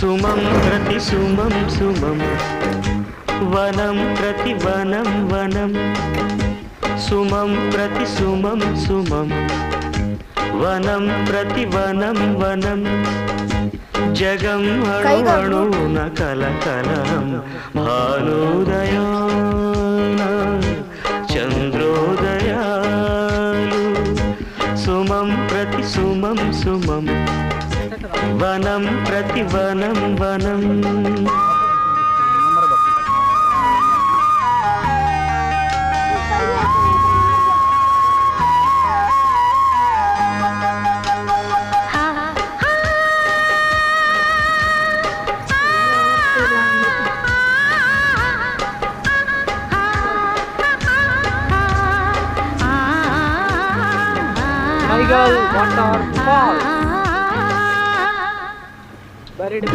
సుమం ప్రతి సుమం సుమం. వనం ప్రతి వనం వనం. సుమం ప్రతి సుమం సుమం. వనం ప్రతి వనం వనం. జగం అణువణున కలకలం భానుదయాన చంద్రోదయాలు. సుమం ప్రతి సుమం సుమం. వనం ప్రతి వనం వనం Tiger waterfall. Buried